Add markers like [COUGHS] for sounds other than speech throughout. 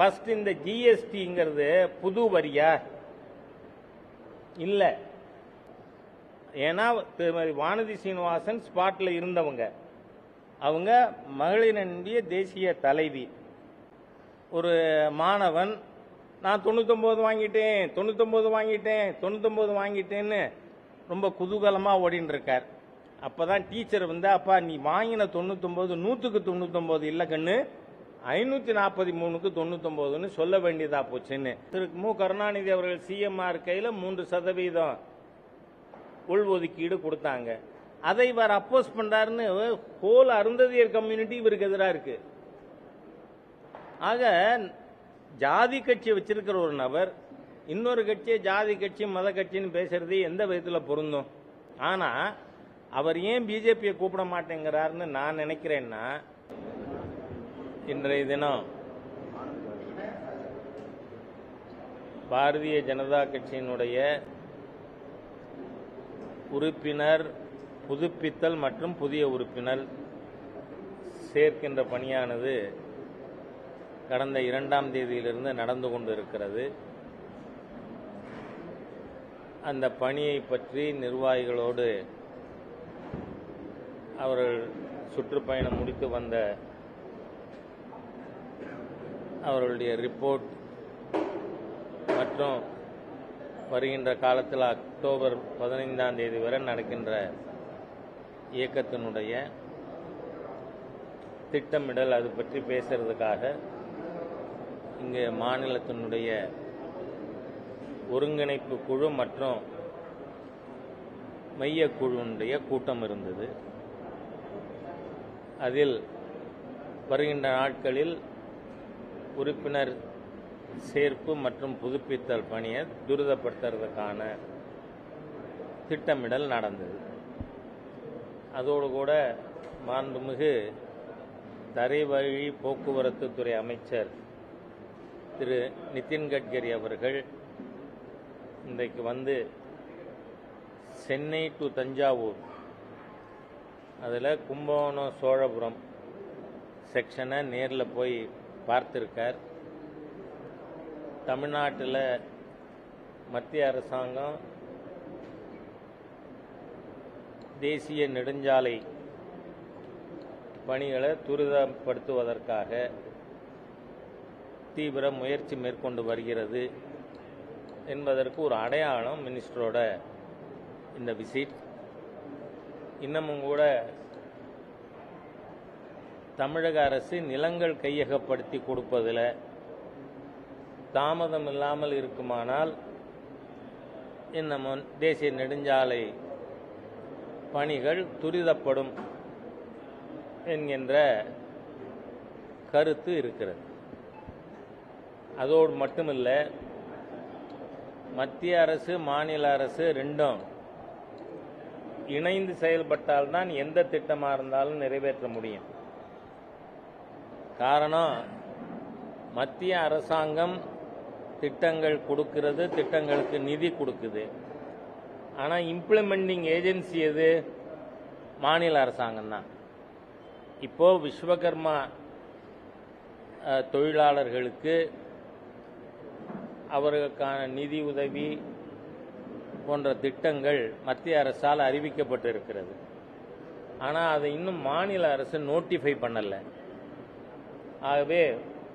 First இந்த ஜிஎஸ்டிங்கிறது புது வரியா? இல்லை. ஏன்னா திருமதி வானதி சீனிவாசன் ஸ்பாட்டில் இருந்தவங்க. அவங்க மகளிரண்டிய தேசிய தலைவி. ஒரு மாணவன் நான் தொண்ணூத்தொம்பது வாங்கிட்டேன் தொண்ணூத்தொம்பது வாங்கிட்டேன் தொண்ணூத்தொம்பது வாங்கிட்டேன்னு ரொம்ப குதூகலமாக ஓடின்னு இருக்கார் அப்போ தான் டீச்சர் வந்து அப்பா நீ வாங்கின தொண்ணூத்தொம்பது நூற்றுக்கு தொண்ணூத்தொம்பது இல்லை கண்ணு ஐநூற்றி நாற்பத்தி மூணுக்கு தொண்ணூத்தொம்போதுன்னு சொல்ல வேண்டியதா போச்சுன்னு. திரு மு. கருணாநிதி அவர்கள் சிஎம்ஆர் கையில் மூன்று சதவீதம் உள்ஒதுக்கீடு கொடுத்தாங்க. அதை இவர் அப்போஸ் பண்றாருன்னு ஹோல் அருந்ததியர் கம்யூனிட்டி இவருக்கு எதிராக இருக்கு. ஆக ஜாதி கட்சி வச்சிருக்கிற ஒரு நபர் இன்னொரு கட்சியை ஜாதி கட்சி மத கட்சின்னு பேசுறது எந்த விதத்தில் பொருந்தும்? ஆனா அவர் ஏன் பிஜேபியை கூப்பிட மாட்டேங்கிறாருன்னு நான் நினைக்கிறேன்னா இன்றைய தினம் பாரதிய ஜனதா கட்சியினுடைய உறுப்பினர் புதுப்பித்தல் மற்றும் புதிய உறுப்பினர் சேர்க்கின்ற பணியானது கடந்த இரண்டாம் தேதியிலிருந்து நடந்து கொண்டிருக்கிறது. அந்த பணியை பற்றி நிர்வாகிகளோடு அவர்கள் சுற்றுப்பயணம் முடித்து வந்த அவர்களுடைய ரிப்போர்ட் மற்றும் வருகின்ற காலத்தில் அக்டோபர் பதினைந்தாம் தேதி வரை நடக்கின்ற இயக்கத்தினுடைய திட்டமிடல் அது பற்றி பேசுறதுக்காக இங்கு மாநிலத்தினுடைய ஒருங்கிணைப்பு குழு மற்றும் மையக்குழுனுடைய கூட்டம் இருந்தது. அதில் வருகின்ற நாட்களில் உறுப்பினர் சேர்ப்பு மற்றும் புதுப்பித்தல் பணியை துரிதப்படுத்துறதுக்கான திட்டமிடல் நடந்தது. அதோடு கூட மாண்புமிகு தரைவழி போக்குவரத்து துறை அமைச்சர் திரு நிதின் கட்கரி அவர்கள் இன்றைக்கு வந்து சென்னை டு தஞ்சாவூர் அதில் கும்பகோணம் சோழபுரம் செக்ஷனை நேரில் போய் பார்த்துருக்கார். தமிழ்நாட்டில் மத்திய அரசாங்கம் தேசிய நெடுஞ்சாலை பணிகளை துரிதப்படுத்துவதற்காக தீவிர முயற்சி மேற்கொண்டு வருகிறது என்பதற்கு ஒரு அடையாளம் மினிஸ்டரோட இந்த விசிட். இன்னமும் கூட தமிழக அரசு நிலங்கள் கையகப்படுத்தி கொடுப்பதில் தாமதம் இல்லாமல் இருக்குமானால் இன்னமும் தேசிய நெடுஞ்சாலை பணிகள் துரிதப்படும் என்கின்ற கருத்து இருக்கிறது. அதோடு மட்டுமில்லை மத்திய அரசு மாநில அரசு ரெண்டும் இணைந்து செயல்பட்டால்தான் எந்த திட்டமாக இருந்தாலும் நிறைவேற்ற முடியும். காரணம் மத்திய அரசாங்கம் திட்டங்கள் கொடுக்கிறது திட்டங்களுக்கு நிதி கொடுக்குது. ஆனால் இம்ப்ளிமெண்டிங் ஏஜென்சி எது? மாநில அரசாங்கம் தான் இப்போது விஸ்வகர்மா தொழிலாளர்களுக்கு அவர்களுக்கான நிதி உதவி போன்ற திட்டங்கள் மத்திய அரசால் அறிவிக்கப்பட்டிருக்கிறது. ஆனால் அதை இன்னும் மாநில அரசு நோட்டிஃபை பண்ணலை. ஆகவே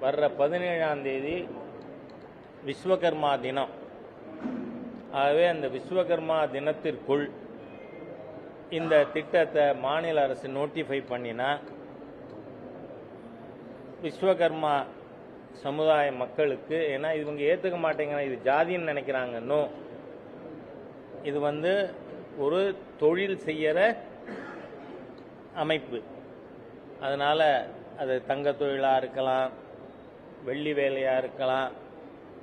வர்ற பதினேழாம் தேதி விஸ்வகர்மா தினம். ஆகவே அந்த விஸ்வகர்மா தினத்திற்குள் இந்த திட்டத்தை மாநில அரசு நோட்டிஃபை பண்ணினா விஸ்வகர்மா சமுதாய மக்களுக்கு ஏன்னா இவங்க ஏற்றுக்க மாட்டேங்கிறாங்க இது ஜாதின்னு நினைக்கிறாங்க. இது வந்து ஒரு தொழில் செய்யற அமைப்பு. அதனால அது தங்க தொழிலாக இருக்கலாம் வெள்ளி வேலையாக இருக்கலாம்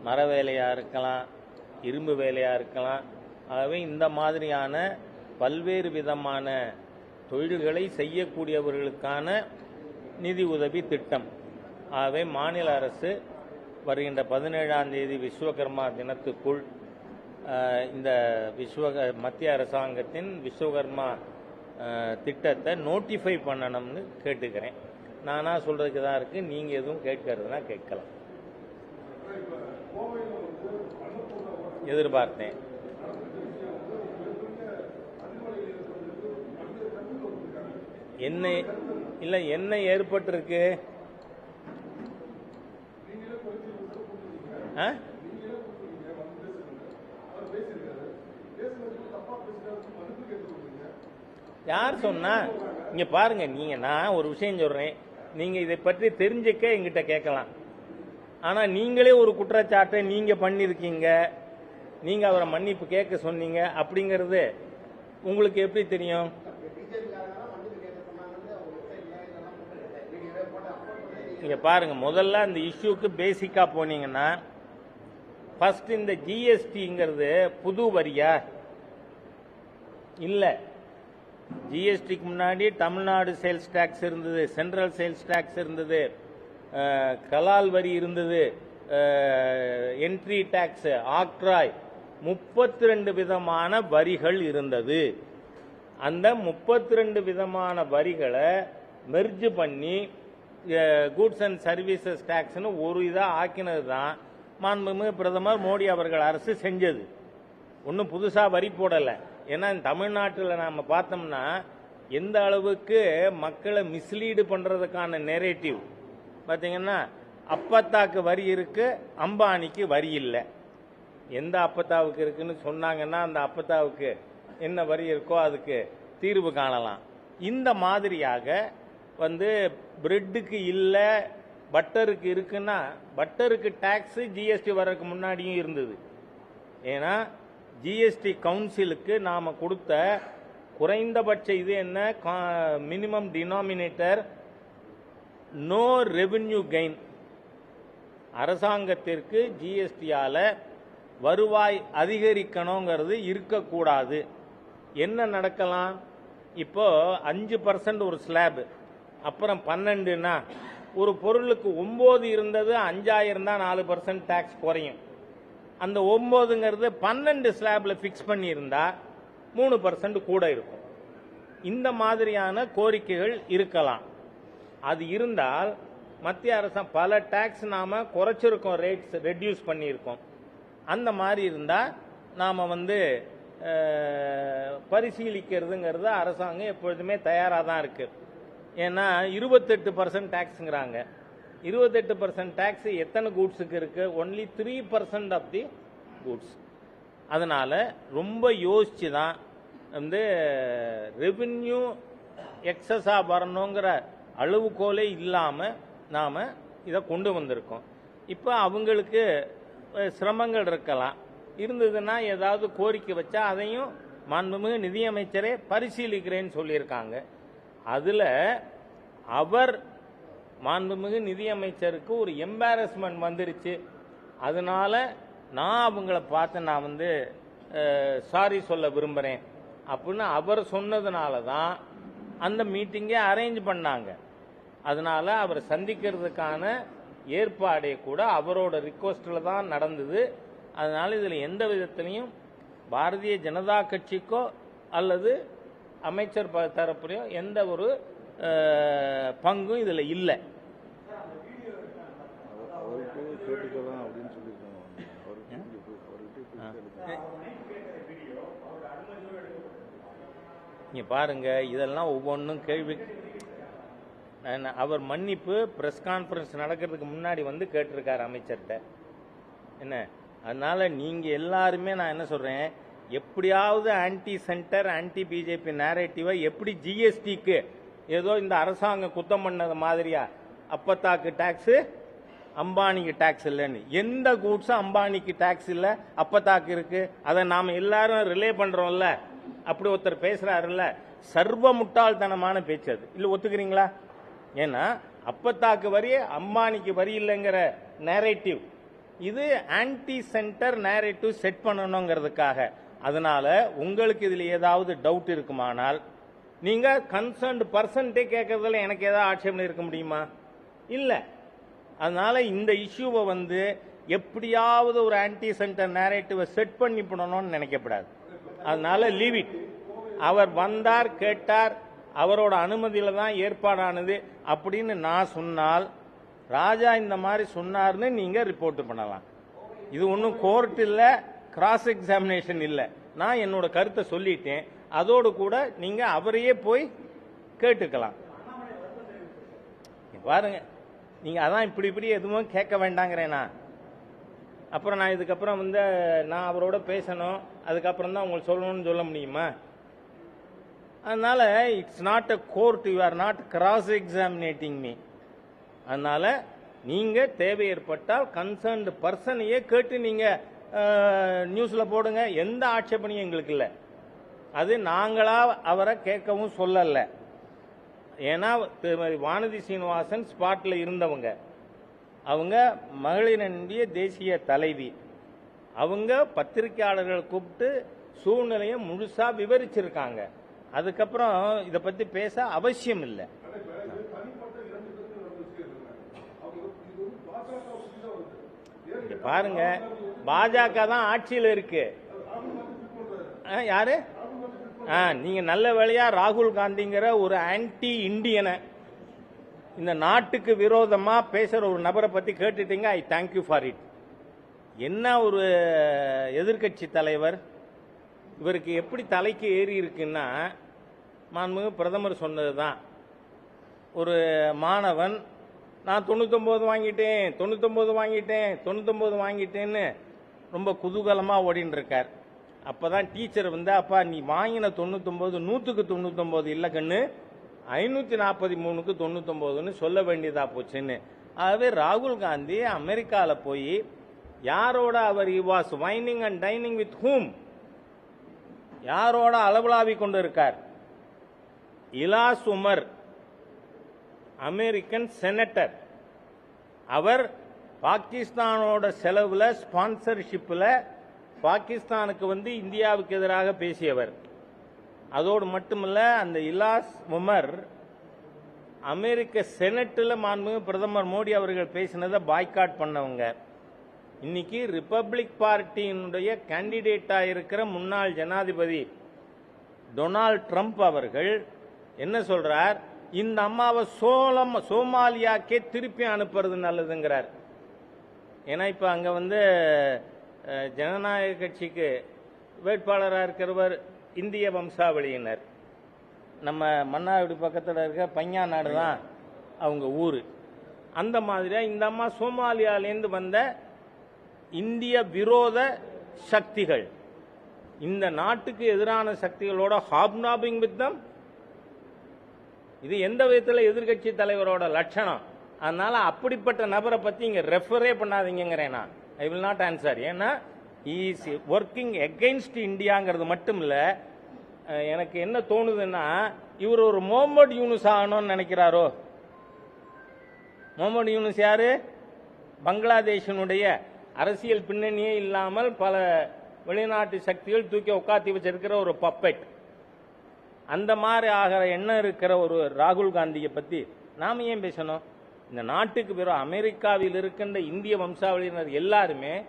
மர வேலையாக இருக்கலாம் இரும்பு வேலையாக இருக்கலாம். ஆகவே இந்த மாதிரியான பல்வேறு விதமான தொழில்களை செய்யக்கூடியவர்களுக்கான நிதி உதவி திட்டம். ஆகவே மாநில அரசு வருகின்ற பதினேழாம் தேதி விஸ்வகர்மா தினத்துக்குள் இந்த விஸ்வ மத்திய அரசாங்கத்தின் விஸ்வகர்மா திட்டத்தை நோட்டிஃபை பண்ணணும்னு கேட்டுக்கிறேன். நானா சொல்றதுக்கு தான் இருக்கு நீங்க எதுவும் கேட்கறதுனா கேட்கலாம். எதிர்பார்த்தேன். என்ன இல்ல என்ன ஏற்பட்டிருக்கு? ஆ? யார் சொன்னா? இங்க பாருங்க நீங்க நான் ஒரு விஷயம் சொல்றேன். நீங்கள் இதை பற்றி தெரிஞ்சுக்க எங்கிட்ட கேட்கலாம். ஆனால் நீங்களே ஒரு குற்றச்சாட்டை நீங்கள் பண்ணியிருக்கீங்க. நீங்கள் அவரை மன்னிப்பு கேட்க சொன்னீங்க அப்படிங்கிறது உங்களுக்கு எப்படி தெரியும்? நீங்கள் பாருங்கள் முதல்ல அந்த இஷ்யூக்கு பேசிக்காக போனீங்கன்னா ஃபர்ஸ்ட் இந்த ஜிஎஸ்டிங்கிறது புது வரியா? இல்லை. ஜிஎஸ்டிக்கு முன்னாடி தமிழ்நாடு சேல்ஸ் டாக்ஸ் இருந்தது சென்ட்ரல் சேல்ஸ் டாக்ஸ் இருந்தது கலால் வரி இருந்தது என்ட்ரி டாக்ஸ் ஆக்ட்ராய் முப்பத்தி ரெண்டு விதமான வரிகள் இருந்தது. அந்த முப்பத்தி ரெண்டு விதமான வரிகளை மெர்ஜ் பண்ணி கூட்ஸ் அண்ட் சர்வீசஸ் டாக்ஸ்னு ஒரு இதாக ஆக்கினது தான் மாண்புமிகு பிரதமர் மோடி அவர்கள் அரசு செஞ்சது. ஒன்றும் புதுசாக வரி போடலை. ஏன்னா தமிழ்நாட்டில் நாம் பார்த்தோம்னா எந்த அளவுக்கு மக்களை மிஸ்லீடு பண்ணுறதுக்கான நெரேட்டிவ் பார்த்தீங்கன்னா அப்பத்தாக்கு வரி இருக்கு அம்பானிக்கு வரி இல்லை. எந்த அப்பத்தாவுக்கு இருக்குன்னு சொன்னாங்கன்னா அந்த அப்பத்தாவுக்கு என்ன வரி இருக்கோ அதுக்கு தீர்வு காணலாம். இந்த மாதிரியாக வந்து பிரெட்டுக்கு இல்லை பட்டருக்கு இருக்குன்னா பட்டருக்கு டேக்ஸு ஜிஎஸ்டி வர்றதுக்கு முன்னாடியும் இருந்தது. ஏன்னா ஜிஎஸ்டி கவுன்சிலுக்கு நாம் கொடுத்த குறைந்தபட்ச இது என்ன? Minimum denominator no revenue gain அரசாங்கத்திற்கு ஜிஎஸ்டியால் வருவாய் அதிகரிக்கணுங்கிறது இருக்கக்கூடாது. என்ன நடக்கலாம்? இப்போ அஞ்சு பர்சன்ட் ஒரு ஸ்லாப் அப்புறம் பன்னெண்டுனா ஒரு பொருளுக்கு ஒம்பது இருந்தது அஞ்சாயிரம் தான் நாலு பர்சன்ட் டேக்ஸ் குறையும். அந்த ஒன்பதுங்கிறது பன்னெண்டு ஸ்லாப்ல ஃபிக்ஸ் பண்ணியிருந்தா மூணு பர்சன்ட் கூட இருக்கும். இந்த மாதிரியான கோரிக்கைகள் இருக்கலாம். அது இருந்தால் மத்திய அரசாங்கம் பல டாக்ஸ் நாம குறைச்சிருக்கோம் ரேட்ஸ் ரெடியூஸ் பண்ணியிருக்கோம். அந்த மாதிரி இருந்தால் நாம் வந்து பரிசீலிக்கிறதுங்கிறது அரசாங்கம் எப்பொழுதுமே தயாராக தான் இருக்கு. ஏன்னா இருபத்தெட்டு பர்சன்ட் டேக்ஸுங்கிறாங்க இருபத்தெட்டு பர்சன்ட் டேக்ஸ் எத்தனை கூட்ஸுக்கு இருக்கு? Only three percent of the goods அதனால ரொம்ப யோசிச்சு தான் வந்து ரெவின்யூ எக்ஸஸாக வரணுங்கிற அளவுகோலே இல்லாமல் நாம் இதை கொண்டு வந்திருக்கோம். இப்போ அவங்களுக்கு சிரமங்கள் இருக்கலாம். இருந்ததுன்னா ஏதாவது கோரிக்கை வச்சா அதையும் மாண்புமிகு நிதியமைச்சரே பரிசீலிக்கிறேன்னு சொல்லியிருக்காங்க. அதில் அவர் மாண்புமிகு நிதியமைச்சருக்கு ஒரு எம்பாரஸ்மெண்ட் வந்துருச்சு. அதனால நான் அவங்கள பார்த்து நான் வந்து சாரி சொல்ல விரும்புகிறேன் அப்படின்னு அவர் சொன்னதுனால தான் அந்த மீட்டிங்கை அரேஞ்ச் பண்ணாங்க. அதனால அவர் சந்திக்கிறதுக்கான ஏற்பாடே கூட அவரோட ரிக்வஸ்டில் தான் நடந்தது. அதனால இதில் எந்த விதத்திலையும் பாரதிய ஜனதா கட்சிக்கோ அல்லது அமைச்சர் ப- தரப்புலையோ எந்த ஒரு பங்கும் இதில் இல்லை அவர்- அவர்கிட்ட கேட்டுக்கலாம் அப்படின்னு சொல்லியிருக்காங்க அவர்கிட்ட அவர்கிட்ட கேட்டு நீங்கள் பாருங்கள் இதெல்லாம் ஒவ்வொன்றும் கேள்வி. அவர் மன்னிப்பு ப்ரெஸ் கான்ஃபரன்ஸ் நடக்கிறதுக்கு முன்னாடி வந்து கேட்டிருக்கார் அமைச்சர்கிட்ட. என்ன அதனால் நீங்கள் எல்லாருமே நான் என்ன சொல்கிறேன் எப்படியாவது ஆன்டி சென்டர் ஆன்டி பிஜேபி நேரேட்டிவை எப்படி ஜிஎஸ்டிக்கு ஏதோ இந்த அரசாங்கம் குத்தம் பண்ணது மாதிரியா? அப்பத்தாக்கு டேக்ஸு அம்பானிக்கு டேக்ஸ் இல்லைன்னு. எந்த கூட்ஸும் அம்பானிக்கு டேக்ஸ் இல்லை அப்பத்தாக்கு இருக்குது அதை நாம் எல்லாரும் ரிலே பண்ணுறோம்ல அப்படி ஒருத்தர் பேசுறாருல்ல சர்வ முட்டாள்தனமான பேச்சு அது. இல்ல ஒத்துக்கிறீங்களா? ஏன்னா அப்பத்தாக்கு வரி அம்பானிக்கு வரி இல்லைங்கிற நேரேட்டிவ் இது ஆன்டி சென்டர் நேரேட்டிவ் செட் பண்ணணுங்கிறதுக்காக. அதனால உங்களுக்கு இதுல ஏதாவது டவுட் இருக்குமானால் நீங்க கன்சர்ன்டு பர்சன்ட்டே கேட்கறதுல எனக்கு ஏதாவது ஆட்சேபனை இருக்க முடியுமா? இல்ல. அதனால இந்த இஷ்யூவை வந்து எப்படியாவது ஒரு ஆன்டி சென்டர் நேரேட்டிவை செட் பண்ணி பண்ணணும்னு நினைக்கப்படாது அதனால லீவ் இட் அவர் வந்தார் கேட்டார் அவரோட அனுமதியில தான் ஏற்பாடானது அப்படின்னு நான் சொன்னால் ராஜா இந்த மாதிரி சொன்னார்னு நீங்க ரிப்போர்ட் பண்ணலாம். இது ஒன்றும் கோர்ட் இல்ல கிராஸ் எக்ஸாமினேஷன் இல்ல. நான் என்னோட கருத்தை சொல்லிட்டேன். அதோடு கூட நீங்க அவரையே போய் கேட்டுக்கலாம். பாருங்க. நீங்க அதான் இப்படி இப்படி எதுவும் கேட்க வேண்டாங்கிறேனா? அப்புறம் நான் இதுக்கப்புறம் வந்து நான் அவரோட பேசணும். அதுக்கப்புறம் தான் உங்களுக்கு சொல்லணும்னு சொல்ல முடியுமா? அதனால it's not a court you are not cross examining me அதனால நீங்க தேவை ஏற்பட்டால் கன்சர்ன்டு பர்சனையே கேட்டு நீங்க நியூஸ்ல போடுங்க. எந்த ஆட்சேபனையும் எங்களுக்கு இல்லை. அது நாங்களா அவரை கேட்கவும் சொல்லலை. ஏன்னா வானதி சீனிவாசன் ஸ்பாட்ல இருந்தவங்க. அவங்க மகளிரண்டிய தேசிய தலைவி. அவங்க பத்திரிக்கையாளர்களை கூப்பிட்டு சூழ்நிலையை முழுசா விவரிச்சிருக்காங்க. அதுக்கப்புறம் இதை பத்தி பேச அவசியம் இல்லை. பாருங்க பாஜக தான் ஆட்சியில் இருக்கு. ஆ, யாரு? நீங்க நல்ல வேலையா ராகுல் காந்திங்கிற ஒரு ஆன்டி இந்தியனை இந்த நாட்டுக்கு விரோதமா பேசுற ஒரு நபரை பத்தி கேட்டுட்டீங்க I thank you for it என்ன ஒரு எதிர்க்கட்சி தலைவர்? இவருக்கு எப்படி தலைக்கு ஏறி இருக்குன்னா மாண்புமிகு பிரதமர் சொன்னதுதான். ஒரு மாணவன் நான் தொண்ணூத்தொம்பது வாங்கிட்டேன் தொண்ணூத்தொம்பது வாங்கிட்டேன் தொண்ணூத்தொம்பது வாங்கிட்டேன்னு ரொம்ப குதூகலமா ஓடின்னு இருக்கார் அப்பதான் டீச்சர் வந்து அப்பா நீ வாங்கின தொண்ணூத்தொம்பது நூத்துக்கு தொண்ணூத்தொம்பது இல்லை கண்ணு ஐநூத்தி நாற்பத்தி மூணுக்கு தொண்ணூத்தொம்பதுன்னு சொல்ல வேண்டியதா போச்சுன்னு. ஆகவே ராகுல் காந்தி அமெரிக்கால போய் யாரோட அவர் was wining and dining with whom யாரோட அளவலாவி கொண்டு இருக்கார் இலாஸ் உமர் அமெரிக்கன் செனட்டர் அவர் பாகிஸ்தானோட செலவுல ஸ்பான்சர்ஷிப்பில் பாகிஸ்தானுக்கு வந்து இந்தியாவுக்கு எதிராக பேசியவர். அதோடு மட்டுமல்ல அந்த இலாஸ் உமர் அமெரிக்க செனட்டில் மாண்புமிகு பிரதமர் மோடி அவர்கள் பேசினதை பாய்காட் பண்ணவங்க. இன்னைக்கு ரிப்பப்ளிக் பார்ட்டியினுடைய கேண்டிடேட்டாக இருக்கிற முன்னாள் ஜனாதிபதி டொனால்ட் ட்ரம்ப் அவர்கள் என்ன சொல்றார்? இந்த அம்மாவை சோலம் சோமாலியாக்கே திருப்பி அனுப்புறது நல்லதுங்கிறார். ஏன்னா இப்போ அங்கே வந்து ஜனநாயக கட்சிக்கு வேட்பாளராக இருக்கிறவர் இந்திய வம்சாவளியினர். நம்ம மன்னார்குடி பக்கத்தில் இருக்க பையா நாடு தான் அவங்க ஊர். அந்த மாதிரியாக இந்த அம்மா சோமாலியாலேருந்து வந்த இந்திய விரோத சக்திகள். இந்த நாட்டுக்கு எதிரான சக்திகளோட ஹாப்னாபிங் வித்தம் இது எந்த விதத்தில் எதிர்க்கட்சி தலைவரோட லட்சணம்? அதனால அப்படிப்பட்ட நபரை பத்தி இங்க ரெஃபரே பண்ணாதீங்கிறேன் நான். ஐ வில் நாட் ஆன்சர் ஏன்னா இஸ் ஒர்க்கிங் எகெயின்ஸ்ட் இந்தியாங்கிறது மட்டும் இல்லை எனக்கு என்ன தோணுதுன்னா இவர் ஒரு முகமது யூனுஸ் ஆகணும்னு நினைக்கிறாரோ? முகமது யூனுஸ் யாரு? பங்களாதேஷினுடைய அரசியல் பின்னணியே இல்லாமல் பல வெளிநாட்டு சக்திகள் தூக்கி உட்காத்தி வச்சிருக்கிற ஒரு பப்பெட் அந்த மாதிரி ஆகிற எண்ணம் இருக்கிற ஒரு ராகுல் காந்தியை பத்தி நாம ஏன் பேசணும்? இந்த நாட்டுக்கு பிறகு அமெரிக்காவில் இருக்கின்ற இந்திய வம்சாவளியினர் எல்லாருமே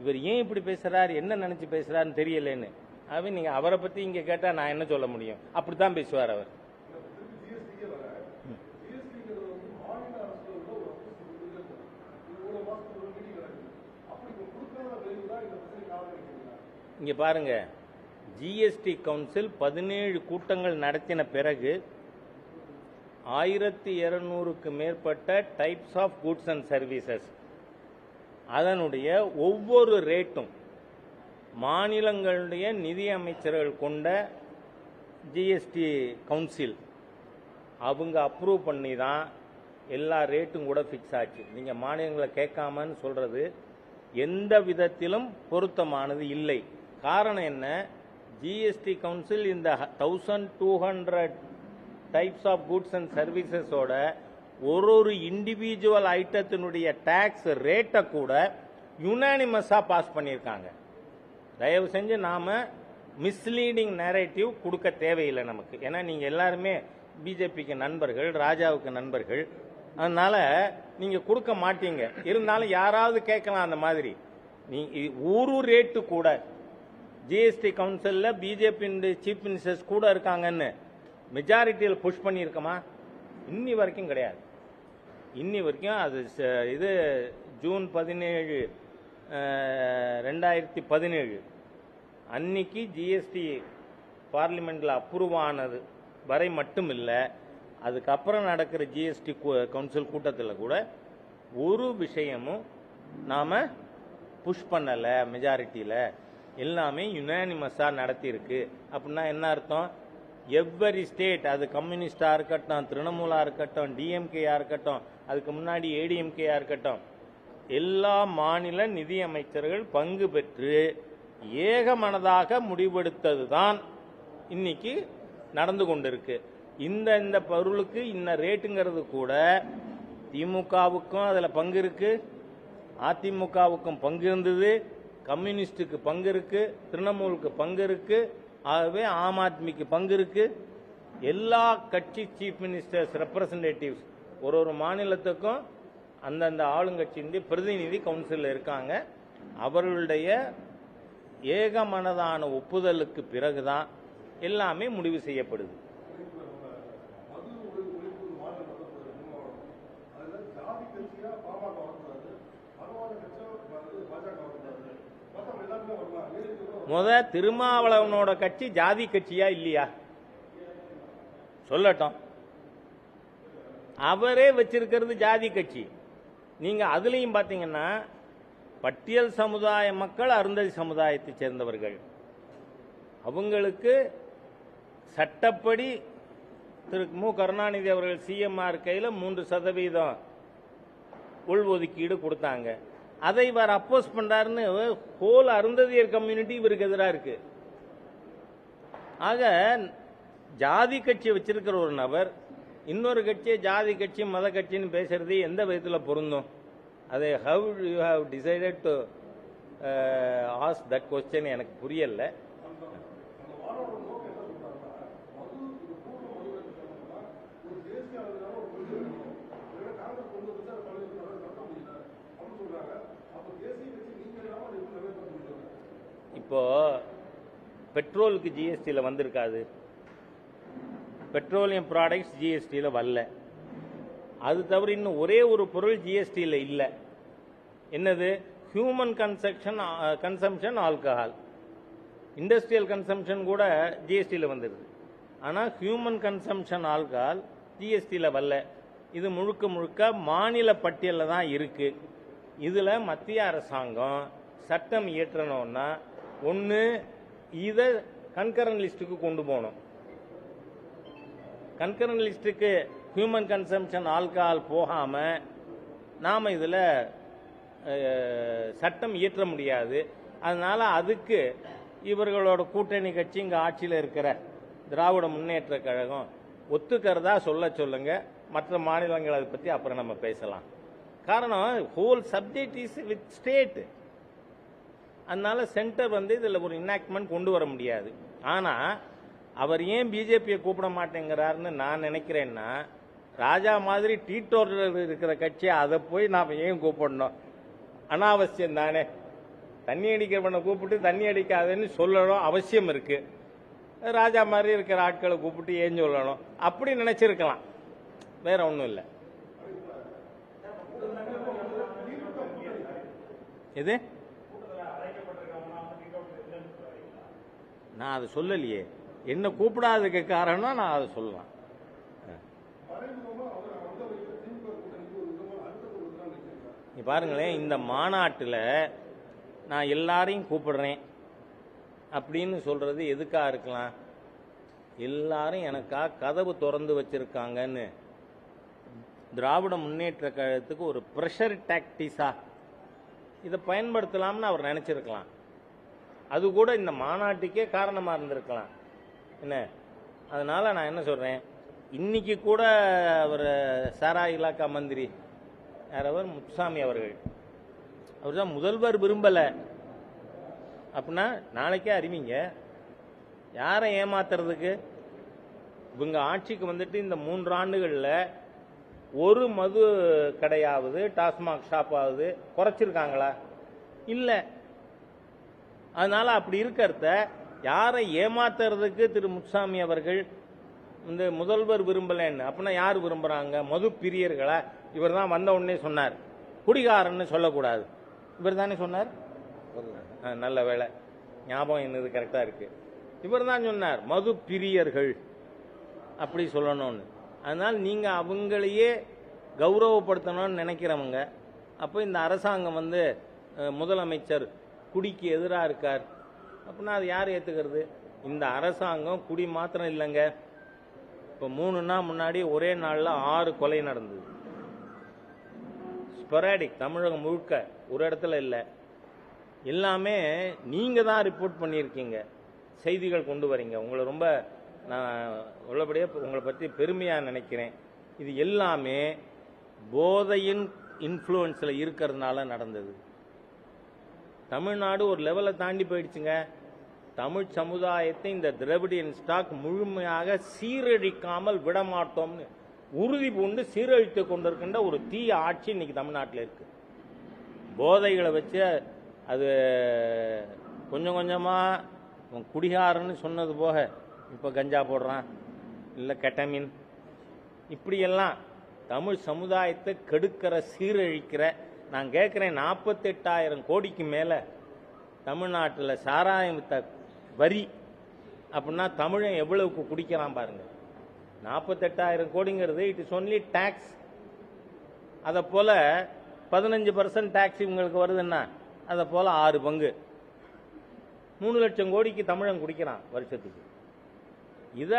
இவர் ஏன் இப்படி பேசுறாரு என்ன நினைச்சு பேசுறாருன்னு தெரியலன்னு. அவன் நீங்க அவரை பத்தி இங்க கேட்டா நான் என்ன சொல்ல முடியும்? அப்படித்தான் பேசுவார் அவர். இங்க பாருங்க. ஜிஎஸ்டி கவுன்சில் பதினேழு கூட்டங்கள் நடத்தின பிறகு ஆயிரத்தி இருநூறுக்கு மேற்பட்ட types of goods and services அதனுடைய ஒவ்வொரு ரேட்டும் மாநிலங்களுடைய நிதி அமைச்சர்கள் கொண்ட ஜிஎஸ்டி கவுன்சில். அவங்க அப்ரூவ் பண்ணி தான் எல்லா ரேட்டும் கூட ஃபிக்ஸ் ஆச்சு. நீங்கள் மாநிலங்களை கேட்காமன்னு சொல்கிறது எந்த விதத்திலும் பொருத்தமானது இல்லை. காரணம் என்ன? ஜிஎஸ்டி கவுன்சில் இந்த thousand two hundred types of goods and சர்வீசஸோட ஒரு ஒரு இண்டிவிஜுவல் ஐட்டத்தினுடைய டேக்ஸ் ரேட்டை கூட யுனானிமஸாக பாஸ் பண்ணியிருக்காங்க. தயவு செஞ்சு நாம் மிஸ்லீடிங் நேரேட்டிவ் கொடுக்க தேவையில்லை நமக்கு. ஏன்னா நீங்கள் எல்லாருமே பிஜேபிக்கு நண்பர்கள் ராஜாவுக்கு நண்பர்கள். அதனால் நீங்கள் கொடுக்க மாட்டீங்க. இருந்தாலும் யாராவது கேட்கலாம் அந்த மாதிரி. நீ ஒரு ரேட்டு கூட ஜிஎஸ்டி கவுன்சிலில் பிஜேபி சீஃப் மினிஸ்டர்ஸ் கூட இருக்காங்கன்னு மெஜாரிட்டியில் புஷ் பண்ணியிருக்கோமா? இன்னி வரைக்கும் கிடையாது. இன்னி வரைக்கும் அது ச- இது ஜூன் பதினேழு ரெண்டாயிரத்தி பதினேழு. அன்னைக்கு ஜிஎஸ்டி பார்லிமெண்ட்டில் அப்ரூவ் ஆனது வரை மட்டும் இல்லை அதுக்கப்புறம் நடக்கிற ஜிஎஸ்டி கவுன்சில் கூட்டத்தில் கூட ஒரு விஷயமும் நாம் புஷ் பண்ணலை மெஜாரிட்டியில் எல்லாமே யுனானிமஸாக நடத்தியிருக்கு. அப்படின்னா என்ன அர்த்தம்? எவ்வரி ஸ்டேட் அது கம்யூனிஸ்டாக இருக்கட்டும் திரிணமூலாக இருக்கட்டும் டிஎம்கேயாக இருக்கட்டும் அதுக்கு முன்னாடி ஏடிஎம்கேயாக இருக்கட்டும். எல்லா மாநில நிதி அமைச்சர்கள் பங்கு பெற்று ஏகமனதாக முடிவெடுத்தது தான் இன்னைக்கு நடந்து கொண்டிருக்கு. இந்த இந்த பொருளுக்கு இன்ன ரேட்டுங்கிறது கூட திமுகவுக்கும் அதில் பங்கு இருக்கு. அதிமுகவுக்கும் பங்கு இருந்தது. கம்யூனிஸ்டுக்கு பங்கு இருக்கு. திரிணமூலுக்கு பங்கு இருக்கு. ஆகவே ஆம் ஆத்மிக்கு பங்கு இருக்கு. எல்லா கட்சி சீஃப் மினிஸ்டர்ஸ் ரெப்ரசன்டேட்டிவ்ஸ் ஒரு ஒரு மாநிலத்துக்கும் அந்தந்த ஆளுங்கட்சியின் பிரதிநிதி கவுன்சிலில் இருக்காங்க. அவர்களுடைய ஏகமனதான ஒப்புதலுக்கு பிறகுதான் எல்லாமே முடிவு செய்யப்படுது. முத திருமாவளவனோட கட்சி ஜாதி கட்சியா இல்லையா? சொல்லட்டும். அவரே வச்சிருக்கிறது ஜாதி கட்சி. நீங்க அதுலயும் பாத்தீங்கன்னா பட்டியல் சமுதாய மக்கள் அருந்ததி சமுதாயத்தை சேர்ந்தவர்கள். அவங்களுக்கு சட்டப்படி திரு மு. கருணாநிதி அவர்கள் சிஎம்ஆர் இருக்கையில் மூன்று சதவீதம் உள்ஒதுக்கீடு கொடுத்தாங்க. அதை இவர் அப்போஸ் பண்றாருன்னு ஹோல் அருந்ததியர் கம்யூனிட்டி இவருக்கு எதிராக இருக்கு. ஆக ஜாதி கட்சி வச்சிருக்கிற ஒரு நபர் இன்னொரு கட்சி ஜாதி கட்சி மத கட்சின்னு பேசுறது எந்த விதத்தில் பொருந்தும்? அதை how you have decided to ask that question எனக்கு புரியல. இப்போ பெட்ரோலுக்கு ஜிஎஸ்டியில் வந்திருக்காது. பெட்ரோலியம் ப்ராடக்ட்ஸ் ஜிஎஸ்டியில் வரல. அது தவிர இன்னும் ஒரே ஒரு பொருள் ஜிஎஸ்டியில் இல்லை. என்னது? Human conception consumption alcohol industrial consumption கூட ஜிஎஸ்டியில் வந்துடுது ஆனால் ஹியூமன் கன்சம்ஷன் ஆல்கஹால் ஜிஎஸ்டியில் வரல. இது முழுக்க முழுக்க மாநில பட்டியலில் தான் இருக்குது இதில் மத்திய அரசாங்கம் சட்டம் இயற்றணும்னா ஒன்று இதை கன்கரன் லிஸ்ட்டுக்கு கொண்டு போகணும். கன்கரன் லிஸ்ட்டுக்கு ஹியூமன் கன்சம்ஷன் ஆல்கஹால் போகாமல் நாம் இதில் சட்டம் இயற்ற முடியாது. அதனால அதுக்கு இவர்களோட கூட்டணி கட்சி இங்கே ஆட்சியில் இருக்கிற திராவிட முன்னேற்ற கழகம் ஒத்துக்கிறதா சொல்ல சொல்லுங்க. மற்ற மாநிலங்கள் அதை பற்றி அப்புறம் நம்ம பேசலாம். காரணம் whole subject is with state அதனால சென்டர் வந்து இதில் ஒரு இன்னாக்ட்மெண்ட் கொண்டு வர முடியாது. ஆனால் அவர் ஏன் பிஜேபியை கூப்பிட மாட்டேங்கிறாருன்னு நான் நினைக்கிறேன்னா ராஜா மாதிரி டீட்டோரில் இருக்கிற கட்சி அதை போய் நாம் ஏன் கூப்பிடணும்? அனாவசியம் தானே. தண்ணி அடிக்கிறவனை கூப்பிட்டு தண்ணி அடிக்காதுன்னு சொல்லணும் அவசியம் இருக்கு. ராஜா மாதிரி இருக்கிற ஆட்களை கூப்பிட்டு ஏன் சொல்லணும்? அப்படி நினைச்சிருக்கலாம். வேற ஒன்றும் இல்லை. எது? நான் அதை சொல்லலையே. என்ன கூப்பிடாததுக்கு காரணம் நான் அதை சொல்லலாம். நீ பாருங்களேன் இந்த மாநாட்டில் நான் எல்லாரையும் கூப்பிடுறேன். அப்படின்னு சொல்றது எதுக்காக இருக்கலாம்? எல்லாரும் எனக்கா கதவு திறந்து வச்சிருக்காங்கன்னு. திராவிட முன்னேற்ற கழகத்துக்கு ஒரு ப்ரெஷர் டாக்டிஸா இதை பயன்படுத்தலாம்னு அவர் நினைச்சிருக்கலாம். அது கூட இந்த மாநாட்டுக்கே காரணமாக இருந்திருக்கலாம். என்ன? அதனால் நான் என்ன சொல்கிறேன் இன்றைக்கி கூட அவர் சாரா இலாக்கா மந்திரி. யாரவர் முத்துசாமி அவர்கள். அவர் தான் முதல்வர் விரும்பலை. அப்படின்னா நாளைக்கே அறிவிங்க. யாரை ஏமாத்துறதுக்கு? இவங்க ஆட்சிக்கு வந்துட்டு இந்த மூன்று ஆண்டுகளில் ஒரு மது கடையாவது டாஸ்மாக் ஷாப்பாவது குறைச்சிருக்காங்களா? இல்லை. அதனால் அப்படி இருக்கிறத யாரை ஏமாத்துறதுக்கு திரு முத்துசாமி அவர்கள் இந்த முதல்வர் விரும்பலன்னு அப்படின்னா யார் விரும்புறாங்க? மது பிரியர்களா? இவர் தான் வந்த உடனே சொன்னார். குடிகாரன்னு சொல்லக்கூடாது. இவர் தானே சொன்னார்? ஆ, நல்ல வேலை ஞாபகம் என்னது கரெக்டாக இருக்கு. இவர் தான் சொன்னார் மது பிரியர்கள். அப்படி சொல்லணும்னு. அதனால் நீங்கள் அவங்களையே கௌரவப்படுத்தணும்னு நினைக்கிறவங்க. அப்போ இந்த அரசாங்கம் வந்து முதலமைச்சர் குடிக்கு எதிராக இருக்கார். அப்படின்னா அது யார் ஏற்றுக்கிறது இந்த அரசாங்கம் குடி மாத்திரம் இல்லைங்க. இப்போ மூணு நாள் முன்னாடி ஒரே நாளில் ஆறு கொலை நடந்தது. ஸ்பொராடிக் தமிழகம் முழுக்க. ஒரு இடத்துல இல்லை. எல்லாமே நீங்கள் தான் ரிப்போர்ட் பண்ணியிருக்கீங்க. செய்திகள் கொண்டு வரீங்க. உங்களை ரொம்ப நான் உள்ளபடியாக உங்களை பற்றி பெருமையாக நினைக்கிறேன். இது எல்லாமே போதையின் இன்ஃப்ளூயன்ஸில் இருக்கிறதுனால நடந்தது. தமிழ்நாடு ஒரு லெவலை தாண்டி போயிடுச்சுங்க. தமிழ் சமுதாயத்தை இந்த திரவிடியன் ஸ்டாக் முழுமையாக சீரழிக்காமல் விடமாட்டோம்னு உறுதி பூண்டு சீரழித்து கொண்டிருக்கின்ற ஒரு தீய ஆட்சி இன்னைக்கு தமிழ்நாட்டில் இருக்கு. போதைகளை வச்சு அது கொஞ்சம் கொஞ்சமாக குடிகாரன்னு சொன்னது போக இப்போ கஞ்சா போடுறான் இல்லை கெட்டமின் இப்படியெல்லாம் தமிழ் சமுதாயத்தை கெடுக்கிற சீரழிக்கிற நான் கேட்குறேன் நாற்பத்தெட்டாயிரம் கோடிக்கு மேலே தமிழ்நாட்டில் சாராயம் வித்த வரி. அப்படின்னா தமிழன் எவ்வளவுக்கு குடிக்கிறான் பாருங்க. நாற்பத்தெட்டாயிரம் கோடிங்கிறது இட் இஸ் ஒன்லி டேக்ஸ் அதை போல பதினஞ்சு பர்சன்ட் டேக்ஸ் இவங்களுக்கு வருதுன்னா அதை போல ஆறு பங்கு. மூணு லட்சம் கோடிக்கு தமிழன் குடிக்கிறான் வருஷத்துக்கு. இதை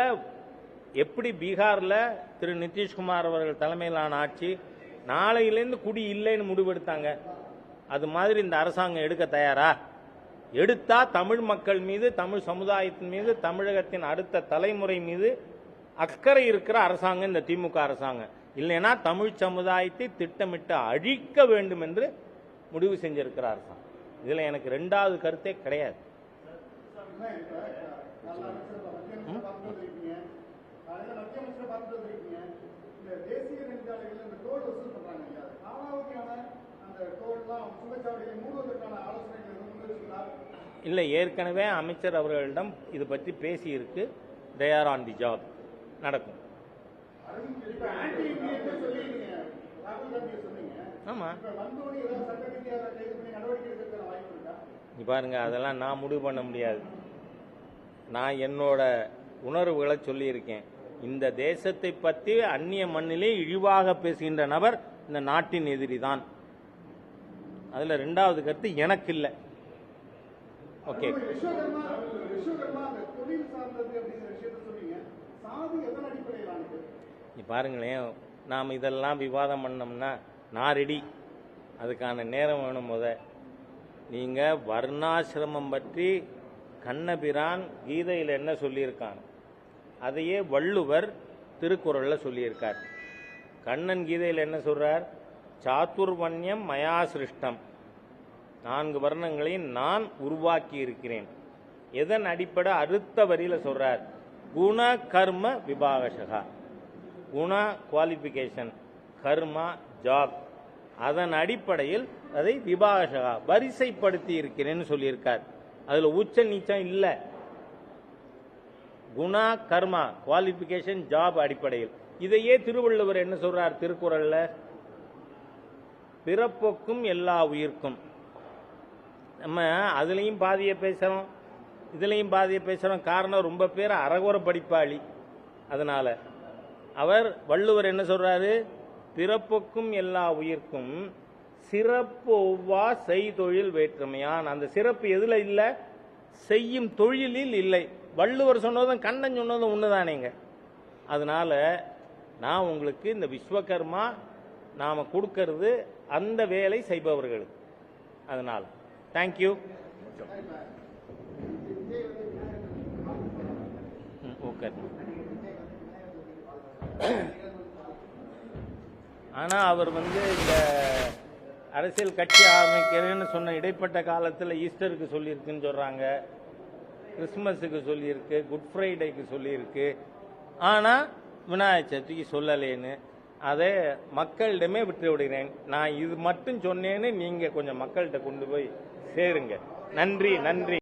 எப்படி பீகாரில் திரு நிதிஷ்குமார் அவர்கள் தலைமையிலான ஆட்சி நாளையிலேருந்து குடி இல்லைன்னு முடிவெடுத்தாங்க. அது மாதிரி இந்த அரசாங்கம் எடுக்க தயாரா? எடுத்தா தமிழ் மக்கள் மீது தமிழ் சமுதாயத்தின் மீது தமிழகத்தின் அடுத்த தலைமுறை மீது அக்கறை இருக்கிற அரசாங்கம் இந்த திமுக அரசாங்கம். இல்லைன்னா தமிழ் சமுதாயத்தை திட்டமிட்டு அழிக்க வேண்டும் என்று முடிவு செஞ்சிருக்கிற அரசாங்கம். இதுல எனக்கு ரெண்டாவது கருத்தே கிடையாது. தேசிய இந்த டோல் வசூல் பண்றாங்க இல்லையா அந்த இல்லை ஏற்கனவே அமைச்சர் அவர்களிடம் இது பற்றி பேசியிருக்கு. They are on the job நடக்கும். ஆமாம் நீ பாருங்க அதெல்லாம் நான் முடிவு பண்ண முடியாது. நான் என்னோட உணர்வுகளை சொல்லியிருக்கேன். இந்த தேசத்தை பற்றி அந்நிய மண்ணிலே இழிவாக பேசுகின்ற நபர் இந்த நாட்டின் எதிரி தான் அதில் ரெண்டாவது கருத்து எனக்கு இல்லை. ஓகே. நீ பாருங்களேன் நாம் இதெல்லாம் விவாதம் பண்ணோம்னா நான் ரெடி. அதுக்கான நேரம் வேணும் முத. நீங்கள் வர்ணாசிரமம் பற்றி கண்ணபிரான் கீதையில் என்ன சொல்லியிருக்கான் அதையே வள்ளுவர் திருக்குறளில் சொல்லியிருக்கார். கண்ணன் கீதையில் என்ன சொல்றார்? சாத்துர்வன்யம் மயா சிருஷ்டம் நான்கு வர்ணங்களையும் நான் உருவாக்கி இருக்கிறேன் எதன் அடிப்படை? அடுத்த வரியில சொல்றார். குண கர்ம விபாகசகா. குண குவாலிபிகேஷன் கர்மா ஜாப் அதன் அடிப்படையில் அதை விபாகசகா வரிசைப்படுத்தி இருக்கிறேன்னு சொல்லியிருக்கார். அதுல உச்ச நீச்சம் இல்லை. குணா கர்மா குவாலிஃபிகேஷன் ஜாப் அடிப்படையில். இதையே திருவள்ளுவர் என்ன சொல்றார் திருக்குறள்ல? பிறப்புக்கும் எல்லா உயிர்க்கும். நம்ம அதுலேயும் பாதியை பேசுகிறோம் இதுலேயும் பாதியை பேசுகிறோம் காரணம் ரொம்ப பேர் அறகுற படிப்பாளி. அதனால் அவர் வள்ளுவர் என்ன சொல்கிறாரு பிறப்புக்கும் எல்லா உயிர்க்கும் சிறப்பு ஒவ்வா செய்தொழில் வேற்றுமையான். அந்த சிறப்பு எதில் இல்லை? செய்யும் தொழிலில் இல்லை. வள்ளுவர் சொன்னதும் கண்ணன் சொன்னதும் ஒண்ணுதானேங்க. அதனால் நான் உங்களுக்கு இந்த விஸ்வகர்மா நாம் கொடுக்கறது அந்த வேலை செய்பவர்களுக்கு. அதனால் தேங்க்யூ ஓகே [COUGHS] ஆனா அவர் வந்து இந்த அரசியல் கட்சி ஆரம்பிக்கிறேன்னு சொன்ன இடைப்பட்ட காலத்துல ஈஸ்டருக்கு சொல்லியிருக்குன்னு சொல்றாங்க. கிறிஸ்மஸுக்கு சொல்லியிருக்கு குட் ஃப்ரைடேக்கு சொல்லியிருக்கு. ஆனா விநாயகர் சதுர்த்திக்கு சொல்லலேன்னு. அதை மக்களிடமே விட்டு விடுகிறேன் நான் இது மட்டும் சொன்னேன்னு நீங்க கொஞ்சம் மக்கள்கிட்ட கொண்டு போய் சேருங்க. நன்றி நன்றி.